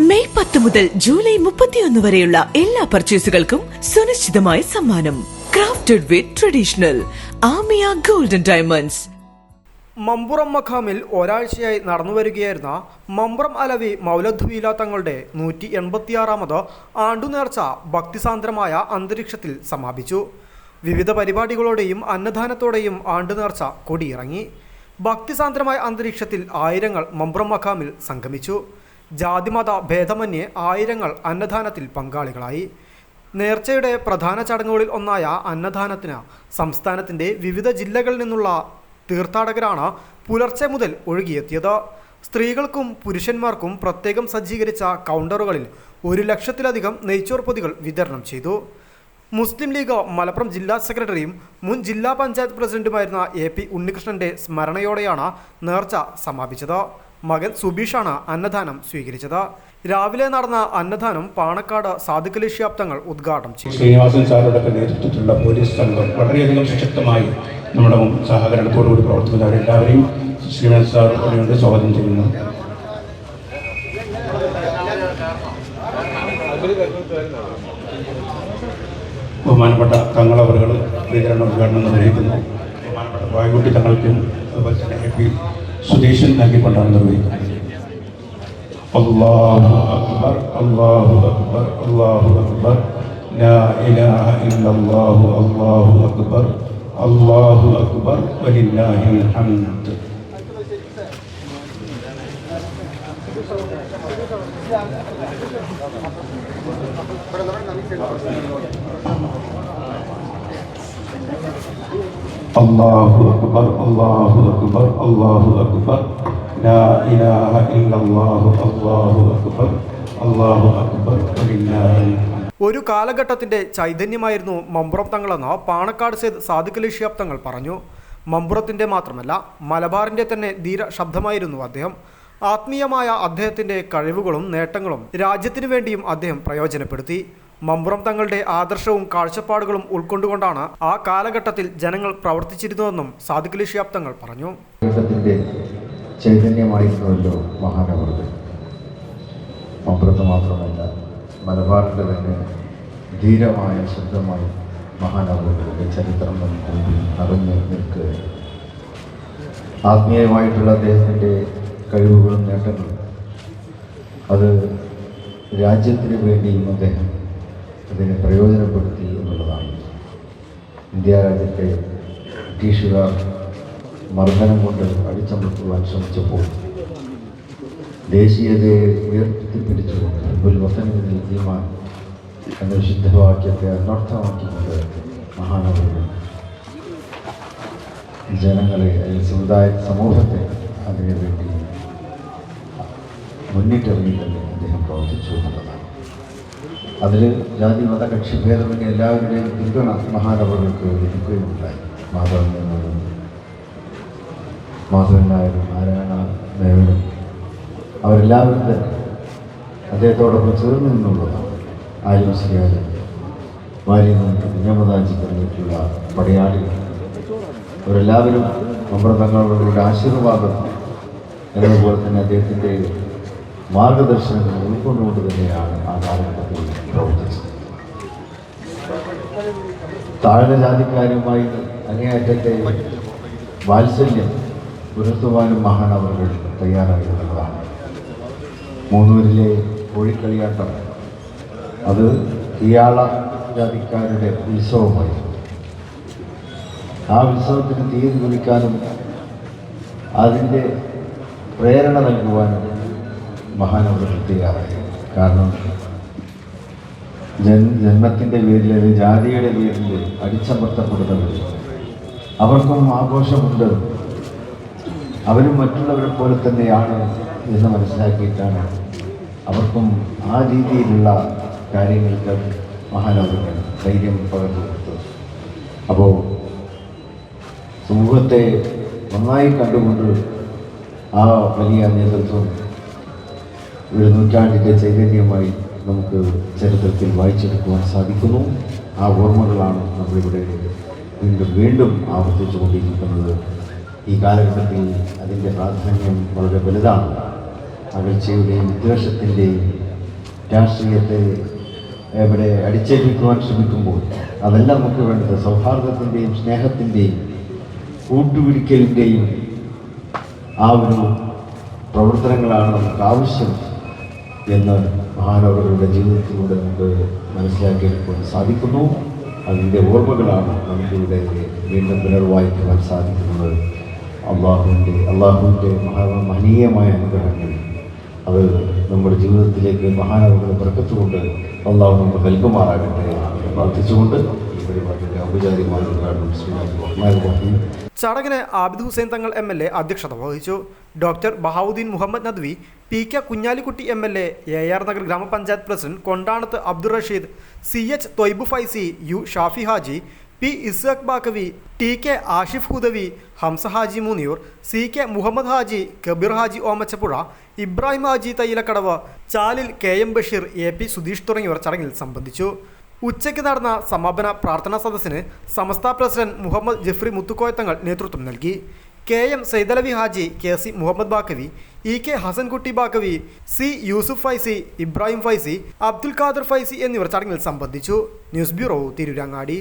May പത്ത് മുതൽ July മുപ്പത്തിയൊന്ന് വരെയുള്ള എല്ലാ പർച്ചേസുകൾക്കും സുനിശ്ചിതമായ സമ്മാനം. Crafted with traditional Aamiya golden diamonds Mamburam മഖാമിൽ ഒരാഴ്ചയായി നടന്നുവരികയായിരുന്ന മമ്പുറം അലവി മൗലദ്വീല തങ്ങളുടെ നൂറ്റി എൺപത്തിയാറാമത് ആണ്ടുനേർച്ച ഭക്തിസാന്ദ്രമായ അന്തരീക്ഷത്തിൽ സമാപിച്ചു. വിവിധ പരിപാടികളോടെയും അന്നദാനത്തോടെയും ആണ്ടുനേർച്ച കൊടിയിറങ്ങി. ഭക്തിസാന്ദ്രമായ അന്തരീക്ഷത്തിൽ ആയിരങ്ങൾ മമ്പുറം മഖാമിൽ സംഗമിച്ചു. ജാതിമത ഭേദമന്യേ ആയിരങ്ങൾ അന്നദാനത്തിൽ പങ്കാളികളായി. നേർച്ചയുടെ പ്രധാന ചടങ്ങുകളിൽ ഒന്നായ അന്നദാനത്തിന് സംസ്ഥാനത്തിന്റെ വിവിധ ജില്ലകളിൽ നിന്നുള്ള തീർത്ഥാടകരാണ് പുലർച്ചെ മുതൽ ഒഴുകിയെത്തിയത്. സ്ത്രീകൾക്കും പുരുഷന്മാർക്കും പ്രത്യേകം സജ്ജീകരിച്ച കൗണ്ടറുകളിൽ ഒരു ലക്ഷത്തിലധികം നെയ്ച്ചോർ പൊതികൾ വിതരണം ചെയ്തു. മുസ്ലിം ലീഗ് മലപ്പുറം ജില്ലാ സെക്രട്ടറിയും മുൻ ജില്ലാ പഞ്ചായത്ത് പ്രസിഡന്റുമായിരുന്ന എ പി ഉണ്ണികൃഷ്ണന്റെ സ്മരണയോടെയാണ് നേർച്ച സമാപിച്ചത്. മകൻ സുബീഷാണ് അന്നദാനം സ്വീകരിച്ചത്. രാവിലെ നടന്ന അന്നദാനം പാണക്കാട് സാധുക്കലി ഉദ്ഘാടനം ചെയ്തു. ശ്രീനിവാസൻ സാറോടൊക്കെ നേതൃത്വത്തിലുള്ള പോലീസ് സംഘം വളരെയധികം ശക്തമായി നമ്മുടെ സഹകരണത്തോടുകൂടി പ്രവർത്തിക്കുന്നവരെല്ലാവരെയും ശ്രീനിവാസൻ കൊണ്ട് സ്വാഗതം ചെയ്യുന്നു. ബഹുമാനപ്പെട്ട തങ്ങളവറുകൾ വിതരണ ഉദ്ഘാടനം നിർവഹിക്കുന്നു. ബഹുമാനപ്പെട്ട വായുകുട്ടി തങ്ങൾക്കും അതുപോലെ തന്നെ സുധീഷൻ നൽകിക്കൊണ്ടാണ് നിർവഹിക്കുന്നത് الله أكبر الله أكبر الله أكبر لا إله إلا الله الله أكبر الله أكبر ولله الحمد الله أكبر الله أكبر الله أكبر لا إله إلا الله الله أكبر الله أكبر ولله الحمد ഒരു കാലഘട്ടത്തിന്റെ ചൈതന്യമായിരുന്നു മമ്പുറം തങ്ങളെന്ന് പാണക്കാട് സേത് സാധുക്കലി ശിഹാബ് തങ്ങൾ പറഞ്ഞു മമ്പുറത്തിന്റെ മാത്രമല്ല മലബാറിന്റെ തന്നെ ധീര ശബ്ദമായിരുന്നു അദ്ദേഹം ആത്മീയമായ അദ്ദേഹത്തിന്റെ കഴിവുകളും നേട്ടങ്ങളും രാജ്യത്തിനു വേണ്ടിയും അദ്ദേഹം പ്രയോജനപ്പെടുത്തി മമ്പുറം തങ്ങളുടെ ആദർശവും കാഴ്ചപ്പാടുകളും ഉൾക്കൊണ്ടുകൊണ്ടാണ് ആ കാലഘട്ടത്തിൽ ജനങ്ങൾ പ്രവർത്തിച്ചിരുന്നതെന്നും ഷിയാബ് തങ്ങൾ പറഞ്ഞു. ചൈതന്യമായിരുന്നുവല്ലോ മഹാനവറുകൾ മമ്പുറത്ത് മാത്രമല്ല മലബാറിന്റെ തന്നെ ധീരമായ ശബ്ദമായി മഹാനവറുകളുടെ ചരിത്രം നമുക്ക് നിറഞ്ഞു നിൽക്കുകയാണ്. ആത്മീയമായിട്ടുള്ള അദ്ദേഹത്തിന്റെ കഴിവുകളും നേട്ടങ്ങളും അത് രാജ്യത്തിന് വേണ്ടിയും അദ്ദേഹം അതിനെ പ്രയോജനപ്പെടുത്തി എന്നുള്ളതാണ്. ഇന്ത്യ രാജ്യത്തെ ബ്രിട്ടീഷുകാർ മർദ്ദനം കൊണ്ട് അടിച്ചമർത്തുവാൻ ശ്രമിച്ചപ്പോൾ ദേശീയതയെ ഉയർത്തിപ്പിടിച്ചുകൊണ്ട് ഒരു വസനത്തിൽ തീമാൻ എന്ന വിശുദ്ധവാക്യത്തെ അനർത്ഥമാക്കിക്കൊണ്ട് മഹാനവർ ജനങ്ങളെ അല്ലെങ്കിൽ സമുദായ സമൂഹത്തെ അതിനു വേണ്ടി മുന്നിട്ടിറങ്ങി തന്നെ അദ്ദേഹം പ്രവർത്തിച്ചു എന്നുള്ളതാണ്. അതിൽ ജാതി മത കക്ഷി ഭേദമന്യേ എല്ലാവരുടെയും പിന്തുണ മഹാനവറുകൾക്ക് ലഭിക്കുകയുണ്ടായി. മാധവൻ നായരും മാധവൻ നായരും നാരായണ മേവനും അവരെല്ലാവരും തന്നെ അദ്ദേഹത്തോടൊപ്പം ചേർന്ന് നിന്നുള്ളതാണ് വാര്യനും കുഞ്ഞമതാജി പറഞ്ഞിട്ടുള്ള പടയാളികൾ അവരെല്ലാവരും അമൃതങ്ങളുടെ തങ്ങളുടെ ആശീർവാദം എന്നതുപോലെ തന്നെ അദ്ദേഹത്തിന്റെ മാർഗദർശനങ്ങൾ ഉൾക്കൊണ്ടുകൊണ്ട് തന്നെയാണ് ആ കാലഘട്ടത്തിൽ പ്രവർത്തിച്ചത്. താഴ്ന്ന ജാതിക്കാരുമായി അങ്ങേയറ്റത്തെ വാത്സല്യം പുലർത്തുവാനും അവർ തയ്യാറായിരുന്നതാണ് മൂന്നൂരിലെ കോഴിക്കളിയാട്ടം അത് കിയാള ജാതിക്കാരുടെ ഉത്സവമായിരുന്നു ആ ഉത്സവത്തിന് തീയതി കുറിക്കാനും അതിന്റെ പ്രേരണ നൽകുവാനും മഹാനോട് ശ്രദ്ധിക്കാറില്ല കാരണം ജൻ ജന്മത്തിന്റെ പേരിൽ അല്ലെങ്കിൽ ജാതിയുടെ പേരിൽ അടിച്ചമർത്തപ്പെടുന്നവർ. അവർക്കും ആഘോഷമുണ്ട്. അവരും മറ്റുള്ളവരെ പോലെ തന്നെയാണ് എന്ന് മനസ്സിലാക്കിയിട്ടാണ് അവർക്കും ആ രീതിയിലുള്ള കാര്യങ്ങൾക്ക് മഹാനവരങ്ങൾ ധൈര്യം പകർന്നു കൊടുത്തു അപ്പോൾ സമൂഹത്തെ നന്നായി കണ്ടുകൊണ്ട് ആ വലിയ നേതൃത്വം ഒരു നൂറ്റാണ്ടിന്റെ ചൈതന്യമായി നമുക്ക് ചരിത്രത്തിൽ വായിച്ചെടുക്കുവാൻ സാധിക്കുന്നു. ആ ഓർമ്മകളാണ് നമ്മളിവിടെ വീണ്ടും വീണ്ടും ആവർത്തിച്ചു കൊണ്ടിരിക്കുന്നത് ഈ കാലഘട്ടത്തിൽ അതിന്റെ പ്രാധാന്യം വളരെ വലുതാണ്. അകൽച്ചയുടെയും വിദ്വേഷത്തിന്റെയും രാഷ്ട്രീയത്തെ ഇവിടെ അടിച്ചേൽപ്പിക്കുവാൻ ശ്രമിക്കുമ്പോൾ അതല്ല നമുക്ക് വേണ്ടത് സൗഹാർദ്ദത്തിന്റെയും സ്നേഹത്തിന്റെയും കൂട്ടുപിടിക്കലിന്റെയും ആ ഒരു പ്രവർത്തനങ്ങളാണ് നമുക്ക് ആവശ്യം. എന്ന് മഹാനവരുടെ ജീവിതത്തിലൂടെ നമുക്ക് മനസ്സിലാക്കിയെടുക്കുവാൻ സാധിക്കുന്നു. അതിന്റെ ഓർമ്മകളാണ് നമുക്കിവിടെ വീണ്ടും പുനർവായിക്കുവാൻ സാധിക്കുന്നത്. അള്ളാഹുവിന്റെ അള്ളാഹുവിന്റെ മഹാ മഹനീയമായ അനുഗ്രഹങ്ങൾ. അത് നമ്മുടെ ജീവിതത്തിലേക്ക് മഹാനവരുടെ പ്രകത്തുകൊണ്ട് അള്ളാഹു നമുക്ക് നൽകുമാറാകട്ടെ പ്രാർത്ഥിച്ചുകൊണ്ട് ചടങ്ങിന് Abid Hussain Thangal M L A അധ്യക്ഷത വഹിച്ചു. Doctor Bahauddin Muhammad Nadvi P K Kunhalikutty M L A A R Nagar ഗ്രാമപഞ്ചായത്ത് president Kondanath Abdul Rasheed C H Thoyyib Faizi U Shafi Haji P Isaq Baqavi T K Ashif Hudavi Hamza Haji Muniyur C K Muhammad Haji Kabeer Haji Omachappuzha Ibrahim Haji Thayyilakkadavu Chalil K M Basheer A P Sudheesh തുടങ്ങിയവർ ചടങ്ങിൽ സംബന്ധിച്ചു. ഉച്ചയ്ക്ക് നടന്ന സമാപന പ്രാർത്ഥനാ സദസ്സിന് Samastha president Muhammad Jifri മുത്തുക്കോയത്തങ്ങൾ നേതൃത്വം നൽകി. K M Saidalavi Haji K C Muhammad Baqavi E K Hasankutty Baqavi C Yusuf Faizi Ibrahim Faizi Abdul Khader Faizi എന്നിവർ ചടങ്ങിൽ സംബന്ധിച്ചു. News bureau Tirurangadi.